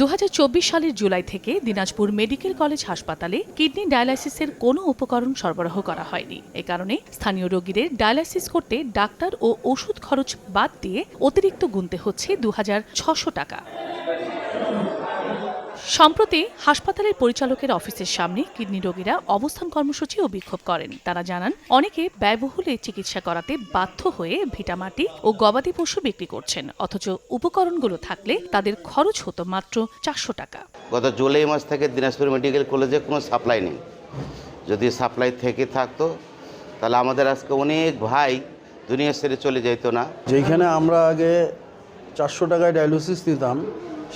দু হাজার চব্বিশ সালের জুলাই থেকে দিনাজপুর মেডিকেল কলেজ হাসপাতালে কিডনি ডায়ালাইসিসের কোনো উপকরণ সরবরাহ করা হয়নি। এ কারণে স্থানীয় রোগীদের ডায়ালাইসিস করতে ডাক্তার ও ওষুধ খরচ বাদ দিয়ে অতিরিক্ত গুনতে হচ্ছে দু টাকা। সম্প্রতি হাসপাতালের পরিচালকের অফিসের সামনে কিডনি রোগীরা অবস্থান কর্মসূচি ও বিক্ষোভ করেন। তারা জানান অনেকে ব্যয়বহুলে চিকিৎসা করাতে বাধ্য হয়ে ভিটামাটি ও গবাদি পশু বিক্রি করছেন অথচ উপকরণগুলো থাকলে তাদের খরচ হতো মাত্র চারশো টাকা। গত জুলাই মাস থেকে দিনাজপুর মেডিকেল কলেজে কোনো সাপ্লাই নেই। যদি সাপ্লাই থেকে থাকতো তাহলে আমাদের আজকে অনেক ভাই দুনিয়া ছেড়ে চলে যেত না। যেখানে আমরা আগে চারশো টাকায় ডায়ালিসিস নিতাম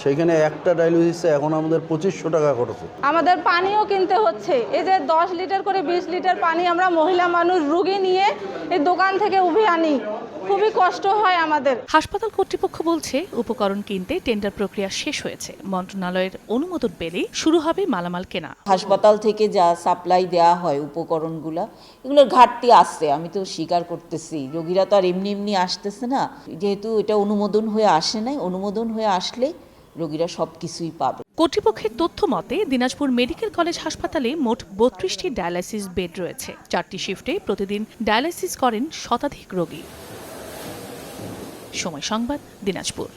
সেখানে একটা ডায়ালিসিসে এখন আমাদের পঁচিশশো টাকা খরচ আমাদের পানিও কিনতে হচ্ছে। এই যে দশ লিটার করে বিশ লিটার পানি আমরা মহিলা মানুষ রুগী নিয়ে এই দোকান থেকে উভে আনি। খুবই কষ্ট হয় আমাদের। হাসপাতাল কর্তৃপক্ষ বলছে উপকরণ কিনতে টেন্ডার প্রক্রিয়া শেষ হয়েছে। মন্ত্রণালয়ের অনুমোদন পেলেই শুরু হবে মালামাল কেনা। হাসপাতাল থেকে যা সাপ্লাই দেওয়া হয় উপকরণগুলা এগুলোর ঘাটতি আসছে আমি তো স্বীকার করতেছি। রোগীরা তো আর এমনি এমনি আসতেছে না। যেহেতু এটা অনুমোদন হয়ে আসে নাই অনুমোদন হয়ে আসলে রোগীরা সব কিছুই পাবে। কর্তৃপক্ষের তথ্য মতে, দিনাজপুর মেডিকেল কলেজ হাসপাতালে মোট বত্রিশটি ডায়ালাইসিস বেড রয়েছে। চারটি শিফটে প্রতিদিন ডায়ালাইসিস করেন শতাধিক রোগী। সময় সংবাদ, দিনাজপুর।